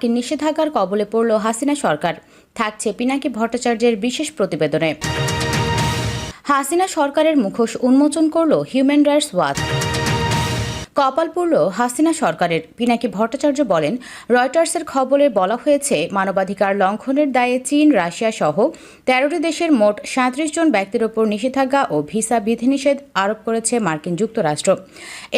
মার্কিন নিষেধাজ্ঞার কবলে পড়ল হাসিনা সরকার। থাকছে পিনাকি ভট্টাচার্যের বিশেষ প্রতিবেদনে। হাসিনা সরকারের মুখোশ উন্মোচন করল হিউম্যান রাইটস ওয়াচ কপাল পড়ল হাসিনা সরকারের। পিনাকি ভট্টাচার্য বলেন, রয়টার্সের খবরে বলা হয়েছে, মানবাধিকার লঙ্ঘনের দায়ে চীন, রাশিয়া সহ তেরোটি দেশের মোট সাঁত্রিশ জন ব্যক্তির ওপর নিষেধাজ্ঞা ও ভিসা বিধিনিষেধ আরোপ করেছে মার্কিন যুক্তরাষ্ট্র।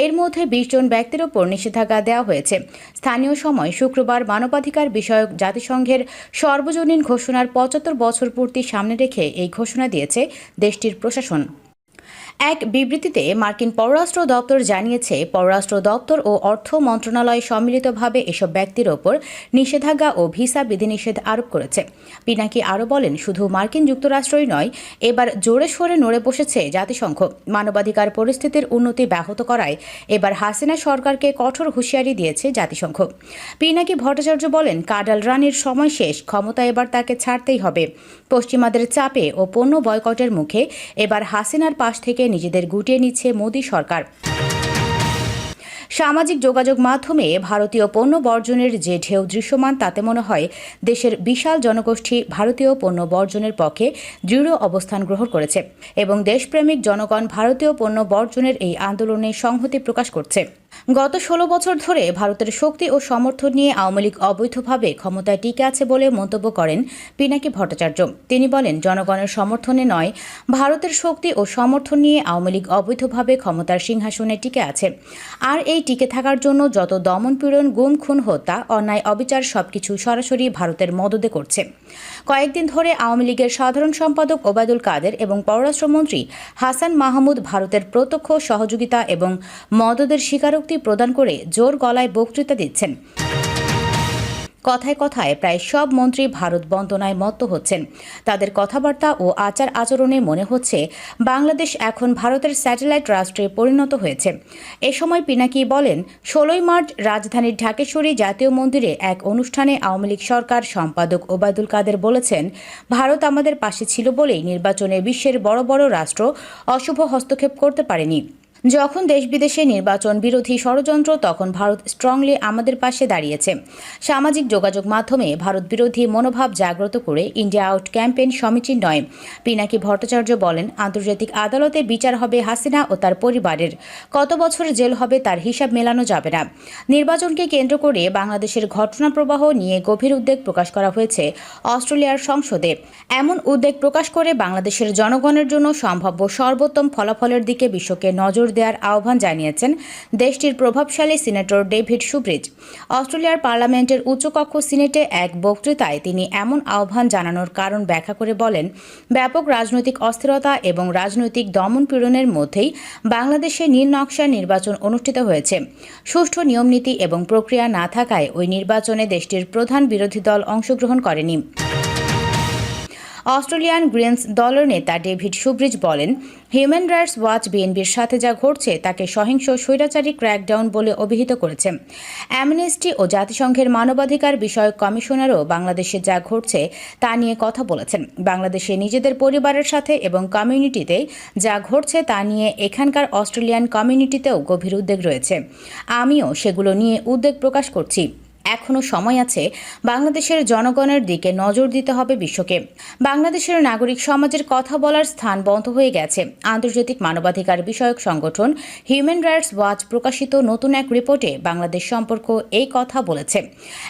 এর মধ্যে বিশ জন ব্যক্তির ওপর নিষেধাজ্ঞা দেওয়া হয়েছে। স্থানীয় সময় শুক্রবার মানবাধিকার বিষয়ক জাতিসংঘের সর্বজনীন ঘোষণার পঁচাত্তর বছর পূর্তি সামনে রেখে এই ঘোষণা দিয়েছে দেশটির প্রশাসন। এক বিবৃতিতে মার্কিন পররাষ্ট্র দপ্তর জানিয়েছে, পররাষ্ট্র দপ্তর ও অর্থ মন্ত্রণালয় সম্মিলিতভাবে এসব ব্যক্তির ওপর নিষেধাজ্ঞা ও ভিসা বিধিনিষেধ আরোপ করেছে। পিনাকি আরও বলেন, শুধু মার্কিন যুক্তরাষ্ট্রই নয়, এবার জোরে সোরে নড়ে বসেছে জাতিসংঘ। মানবাধিকার পরিস্থিতির উন্নতি ব্যাহত করায় এবার হাসিনা সরকারকে কঠোর হুঁশিয়ারি দিয়েছে জাতিসংঘ। পিনাকি ভট্টাচার্য বলেন, কাডাল রানির সময় শেষ, ক্ষমতা এবার তাকে ছাড়তেই হবে। পশ্চিমাদের চাপে ও পণ্য বয়কটের মুখে এবার হাসিনার পাশ থেকে নিজেদের গুটিয়ে নিচ্ছে মোদী সরকার। সামাজিক যোগাযোগ মাধ্যমে ভারতীয় পণ্য বর্জনের যে ঢেউ দৃশ্যমান, তাতে মনে হয় দেশের বিশাল জনগোষ্ঠী ভারতীয় পণ্য বর্জনের পক্ষে দৃঢ় অবস্থান গ্রহণ করেছে এবং দেশপ্রেমিক জনগণ ভারতীয় পণ্য বর্জনের এই আন্দোলনে সংহতি প্রকাশ করছে। গত ষোলো বছর ধরে ভারতের শক্তি ও সমর্থন নিয়ে আওয়ামী লীগ অবৈধভাবে ক্ষমতায় টিকে আছে বলে মন্তব্য করেন পিনাকি ভট্টাচার্য। তিনি বলেন, জনগণের সমর্থনে নয়, ভারতের শক্তি ও সমর্থন নিয়ে আওয়ামী লীগ অবৈধভাবে ক্ষমতার সিংহাসনে টিকে আছে। আর এই টিকে থাকার জন্য যত দমন পীড়ন, গুম, খুন, হত্যা, অন্যায়, অবিচার সবকিছু সরাসরি ভারতের মদদে করছে। কয়েকদিন ধরে আওয়ামী লীগের সাধারণ সম্পাদক ওবায়দুল কাদের এবং পররাষ্ট্রমন্ত্রী হাসান মাহমুদ ভারতের প্রত্যক্ষ সহযোগিতা এবং মদদের স্বীকারোক্তি প্রদান করে জোর গলায় বক্তৃতা দিচ্ছেন। কথায় কথায় প্রায় সব মন্ত্রী ভারত বন্দনায় মত্ত হচ্ছেন। তাদের কথাবার্তা ও আচার আচরণে মনে হচ্ছে বাংলাদেশ এখন ভারতের স্যাটেলাইট রাষ্ট্রে পরিণত হয়েছে। এ সময় পিনাকি বলেন, ষোলোই মার্চ রাজধানীর ঢাকেশ্বরী জাতীয় মন্দিরে এক অনুষ্ঠানে আওয়ামী লীগ সরকার সম্পাদক ওবায়দুল কাদের বলেছেন, ভারত আমাদের পাশে ছিল বলেই নির্বাচনে বিশ্বের বড় বড় রাষ্ট্র অশুভ হস্তক্ষেপ করতে পারেনি। যখন দেশ বিদেশে নির্বাচন বিরোধী ষড়যন্ত্র, তখন ভারত স্ট্রংলি আমাদের পাশে দাঁড়িয়েছে। সামাজিক যোগাযোগ মাধ্যমে ভারত বিরোধী মনোভাব জাগ্রত করে ইন্ডিয়া আউট ক্যাম্পেইন সমীচীন নয়। পিনাকি ভট্টাচার্য বলেন, আন্তর্জাতিক আদালতে বিচার হবে হাসিনা ও তার পরিবারের। কত বছর জেল হবে তার হিসাব মেলানো যাবে না। নির্বাচনকে কেন্দ্র করে বাংলাদেশের ঘটনা প্রবাহ নিয়ে গভীর উদ্বেগ প্রকাশ করা হয়েছে অস্ট্রেলিয়ার সংসদে। এমন উদ্বেগ প্রকাশ করে বাংলাদেশের জনগণের জন্য সম্ভাব্য সর্বোত্তম ফলাফলের দিকে বিশ্বকে নজর দেওয়ার আহ্বান জানিয়েছেন দেশটির প্রভাবশালী সিনেটর ডেভিড সুব্রিজ অস্ট্রেলিয়ার পার্লামেন্টের উচ্চকক্ষ সিনেটে এক বক্তৃতায় তিনি এমন আহ্বান জানানোর কারণ ব্যাখ্যা করে বলেন, ব্যাপক রাজনৈতিক অস্থিরতা এবং রাজনৈতিক দমন পীড়নের মধ্যেই বাংলাদেশে নীল নকশার নির্বাচন অনুষ্ঠিত হয়েছে। সুষ্ঠু নিয়মনীতি এবং প্রক্রিয়া না থাকায় ওই নির্বাচনে দেশটির প্রধান বিরোধী দল অংশগ্রহণ করেনি। অস্ট্রেলিয়ান গ্রিনস দলের নেতা ডেভিড সুব্রিজ বলেন, হিউম্যান রাইটস ওয়াচ বিএনপির সাথে যা ঘটছে তাকে সহিংস স্বৈরাচারী ক্র্যাকডাউন বলে অভিহিত করেছে। অ্যামনেস্টি ও জাতিসংঘের মানবাধিকার বিষয়ক কমিশনারও বাংলাদেশে যা ঘটছে তা নিয়ে কথা বলেছেন। বাংলাদেশে নিজেদের পরিবারের সাথে এবং কমিউনিটিতে যা ঘটছে তা নিয়ে এখানকার অস্ট্রেলিয়ান কমিউনিটিতেও গভীর উদ্বেগ রয়েছে। আমিও সেগুলো নিয়ে উদ্বেগ প্রকাশ করছি। এখনও সময় আছে বাংলাদেশের জনগণের দিকে নজর দিতে হবে বিশ্বকে। বাংলাদেশের নাগরিক সমাজের কথা বলার স্থান বন্ধ হয়ে গেছে। আন্তর্জাতিক মানবাধিকার বিষয়ক সংগঠন হিউম্যান রাইটস ওয়াচ প্রকাশিত নতুন এক রিপোর্টে বাংলাদেশ সম্পর্ক এই কথা বলেছে।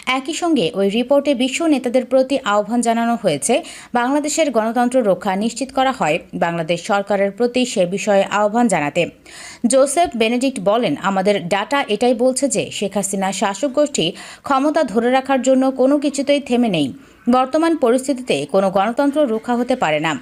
একই সঙ্গে ওই রিপোর্টে বিশ্ব নেতাদের প্রতি আহ্বান জানানো হয়েছে, বাংলাদেশের গণতন্ত্র রক্ষা নিশ্চিত করা হয়, বাংলাদেশ সরকারের প্রতি সে বিষয়ে আহ্বান জানাতে। জোসেফ বেনেডিক্ট বলেন, আমাদের ডাটা এটাই বলছে যে শেখ হাসিনা শাসক গোষ্ঠী ক্ষমতা ধরে রাখার জন্য কোনো কিছুতেই থেমে নেই। বর্তমান পরিস্থিতিতে কোনো গণতন্ত্র রক্ষা হতে পারে না।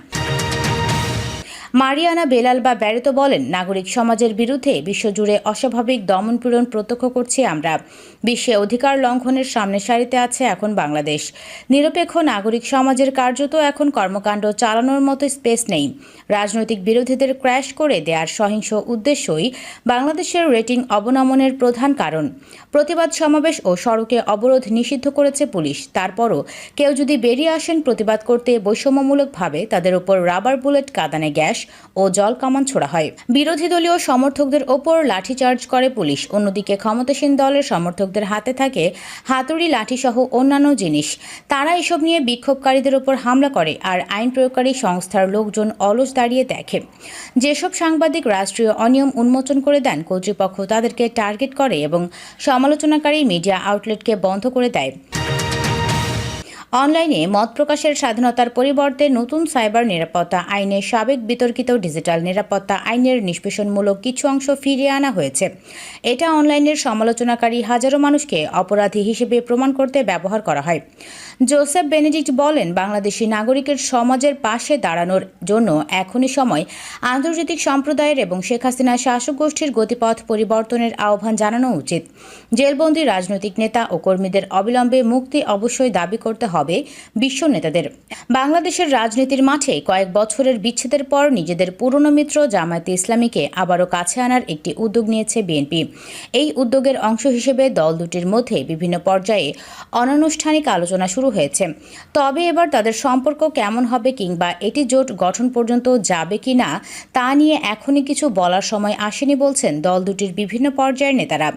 মারিয়ানা বেলাল বা ব্যারেতো বলেন, নাগরিক সমাজের বিরুদ্ধে বিশ্বজুড়ে অস্বাভাবিক দমনপীড়ন প্রত্যক্ষ করছি আমরা। বিশ্বে অধিকার লঙ্ঘনের সামনে সারিতে আছে এখন বাংলাদেশ। নিরপেক্ষ নাগরিক সমাজের কার্যত এখন কর্মকাণ্ড চালানোর মতো স্পেস নেই। রাজনৈতিক বিরোধীদের ক্র্যাশ করে দেওয়ার সহিংস উদ্দেশ্যই বাংলাদেশের রেটিং অবনমনের প্রধান কারণ। প্রতিবাদ সমাবেশ ও সড়কে অবরোধ নিষিদ্ধ করেছে পুলিশ। তারপরও কেউ যদি বেরিয়ে আসেন প্রতিবাদ করতে বৈষম্যমূলকভাবে তাদের উপর রাবার বুলেট, কাদানে গ্যাস ও জল কামান ছোড়া হয়। বিরোধী দলীয় সমর্থকদের ওপর লাঠিচার্জ করে পুলিশ। অন্যদিকে ক্ষমতাসীন দলের সমর্থকদের হাতে থাকে হাতুড়ি, লাঠিসহ অন্যান্য জিনিস। তারা এসব নিয়ে বিক্ষোভকারীদের ওপর হামলা করে আর আইন প্রয়োগকারী সংস্থার লোকজন অলস দাঁড়িয়ে দেখে। যেসব সাংবাদিক রাষ্ট্রীয় অনিয়ম উন্মোচন করে দেন, কর্তৃপক্ষ তাদেরকে টার্গেট করে এবং সমালোচনাকারী মিডিয়া আউটলেটকে বন্ধ করে দেয়। অনলাইনে মত প্রকাশের স্বাধীনতার পরিবর্তে নতুন সাইবার নিরাপত্তা আইনে সাবেক বিতর্কিত ডিজিটাল নিরাপত্তা আইনের নিষ্পেষণমূলক কিছু অংশ ফিরিয়ে আনা হয়েছে। এটা অনলাইনের সমালোচনাকারী হাজারো মানুষকে অপরাধী হিসেবে প্রমাণ করতে ব্যবহার করা হয়। জোসেফ বেনেডিক্ট বলেন, বাংলাদেশি নাগরিকের সমাজের পাশে দাঁড়ানোর জন্য এখনই সময় আন্তর্জাতিক সম্প্রদায়ের এবং শেখ হাসিনা শাসক গোষ্ঠীর গতিপথ পরিবর্তনের আহ্বান জানানো উচিত। জেলবন্দি রাজনৈতিক নেতা ও কর্মীদের অবিলম্বে মুক্তি অবশ্যই দাবি করতে হবে। বিশ্ব নেতাদের। বাংলাদেশের রাজনীতির মাঠে কয়েক বছরের বিচ্ছেদের পর নিজেদের পুরনো মিত্র জামায়াতে ইসলামীকে আবারও কাছে আনার একটি উদ্যোগ নিয়েছে বিএনপি। এই উদ্যোগের অংশ হিসেবে দল দুটির মধ্যে বিভিন্ন পর্যায়ে অনানুষ্ঠানিক আলোচনা শুরু হয়েছে। তবে এবার তাদের সম্পর্ক কেমন হবে কিংবা এটি জোট গঠন পর্যন্ত যাবে কি না তা নিয়ে এখনই কিছু বলার সময় আসেনি বলছেন দল দুটির বিভিন্ন পর্যায়ের নেতারা।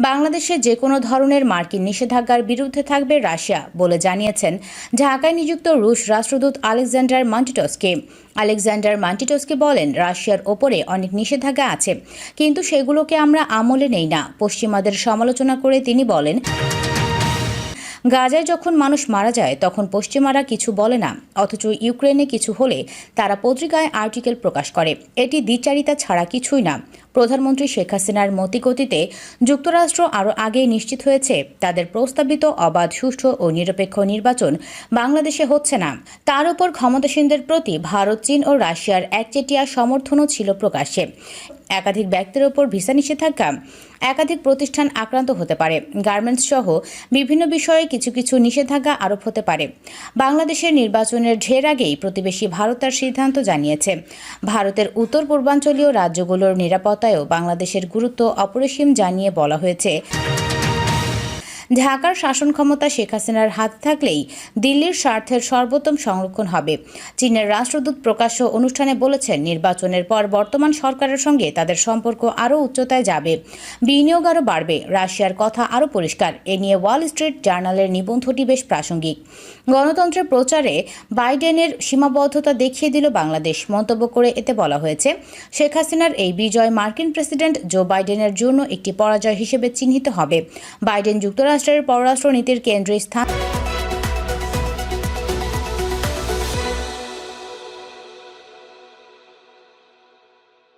বাংলাদেশে যে কোনো ধরনের মার্কিন নিষেধাজ্ঞার বিরুদ্ধে থাকবে রাশিয়া বলে জানিয়েছেন ঢাকায় নিযুক্ত রুশ রাষ্ট্রদূত আলেকজান্ডার মান্টিটসকে। আলেকজান্ডার মান্টিটসকে বলেন, রাশিয়ার ওপরে অনেক নিষেধাজ্ঞা আছে, কিন্তু সেগুলোকে আমরা আমলে নেই না। পশ্চিমাদের সমালোচনা করে তিনি বলেন, গাজায় যখন মানুষ মারা যায়, তখন পশ্চিমারা কিছু বলে না, অথচ ইউক্রেনে কিছু হলে তারা পত্রিকায় আর্টিকেল প্রকাশ করে। এটি দ্বিচারিতা ছাড়া কিছুই না। প্রধানমন্ত্রী শেখ হাসিনার মতিগতিতে যুক্তরাষ্ট্র আরও আগে নিশ্চিত হয়েছে, তাদের প্রস্তাবিত অবাধ, সুষ্ঠু ও নিরপেক্ষ নির্বাচন বাংলাদেশে হচ্ছে না। তার উপর ক্ষমতাসীনদের প্রতি ভারত, চীন ও রাশিয়ার একচেটিয়া সমর্থনও ছিল প্রকাশ্যে। একাধিক ব্যক্তির ওপর ভিসা নিষেধাজ্ঞা একাধিক প্রতিষ্ঠান আক্রান্ত হতে পারে। গার্মেন্টস সহ বিভিন্ন বিষয়ে কিছু কিছু নিষেধাজ্ঞা আরোপ হতে পারে। বাংলাদেশের নির্বাচনের ঢের আগেই প্রতিবেশী ভারত তার সিদ্ধান্ত জানিয়েছে। ভারতের উত্তর পূর্বাঞ্চলীয় রাজ্যগুলোর নিরাপত্তায়ও বাংলাদেশের গুরুত্ব অপরিসীম জানিয়ে বলা হয়েছে। ঢাকার শাসন ক্ষমতা শেখ হাসিনার হাত থাকলেই দিল্লির স্বার্থের সর্বোত্তম সংরক্ষণ হবে। চীনের রাষ্ট্রদূত প্রকাশ্য অনুষ্ঠানে বলেছেন, নির্বাচনের পর বর্তমান সরকারের সঙ্গে তাদের সম্পর্ক আরও উচ্চতায় যাবে। বিনিয়োগ আরও বাড়বে, রাশিয়ার কথা আরও পরিষ্কার। এ নিয়ে ওয়াল স্ট্রিট জার্নালের নিবন্ধটি বেশ প্রাসঙ্গিক। গণতন্ত্রের প্রচারে বাইডেনের সীমাবদ্ধতা দেখিয়ে দিল বাংলাদেশ। মন্তব্য করে এতে বলা হয়েছে, শেখ হাসিনার এই বিজয় মার্কিন প্রেসিডেন্ট জো বাইডেনের জন্য একটি পরাজয় হিসেবে চিহ্নিত হবে। বাইডেন যুক্তরাষ্ট্রের পররাষ্ট্র নীতির স্থান।